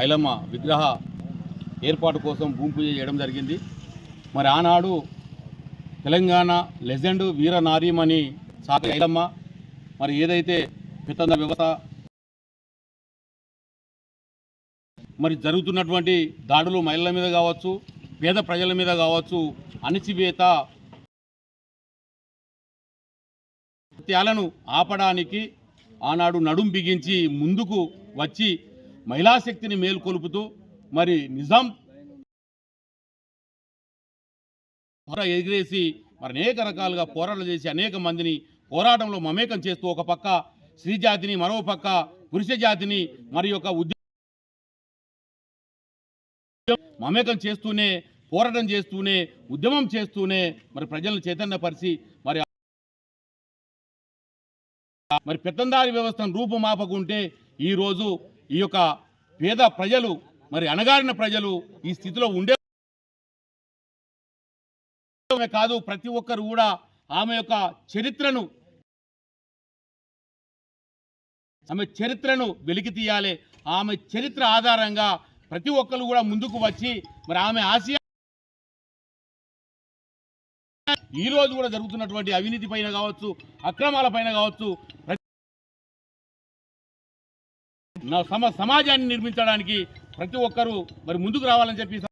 ఐలమ్మ విగ్రహ ఏర్పాటు కోసం భూమి పూజ చేయడం జరిగింది. మరి ఆనాడు తెలంగాణ లెజెండ్ వీర నారీమణి సాకి ఐలమ్మ మరి ఏదైతే పితంద వ్యవస్థ మరి జరుగుతున్నటువంటి దాడులు మహిళల మీద కావచ్చు పేద ప్రజల మీద కావచ్చు అణిచివేత హత్యాలను ఆపడానికి ఆనాడు నడుం బిగించి ముందుకు వచ్చి మహిళా శక్తిని మేల్కొలుపుతూ మరి నిజాం ఎగిరేసి మరి అనేక రకాలుగా పోరాటాలు చేసి అనేక మందిని పోరాటంలో మమేకం చేస్తూ ఒక పక్క స్త్రీ జాతిని మరో పక్క పురుష జాతిని మరి యొక్క ఉద్యమం మమేకం చేస్తూనే పోరాటం చేస్తూనే ఉద్యమం చేస్తూనే మరి ప్రజలను చైతన్యపరిచి మరి మరి పెత్తందారి వ్యవస్థను రూపుమాపకుంటే ఈరోజు ఈ యొక్క పేద ప్రజలు మరి అణగారిన ప్రజలు ఈ స్థితిలో ఉండే కాదు ప్రతి ఒక్కరు కూడా ఆమె యొక్క చరిత్రను ఆమె చరిత్రను వెలికి తీయాలి. ఆమె చరిత్ర ఆధారంగా ప్రతి ఒక్కరు కూడా ముందుకు వచ్చి మరి ఆమె ఆసియా ఈ రోజు కూడా జరుగుతున్నటువంటి అవినీతి పైన కావచ్చు అక్రమాల పైన కావచ్చు సమాజాన్ని నిర్మించడానికి ప్రతి ఒక్కరూ మరి ముందుకు రావాలని చెప్పి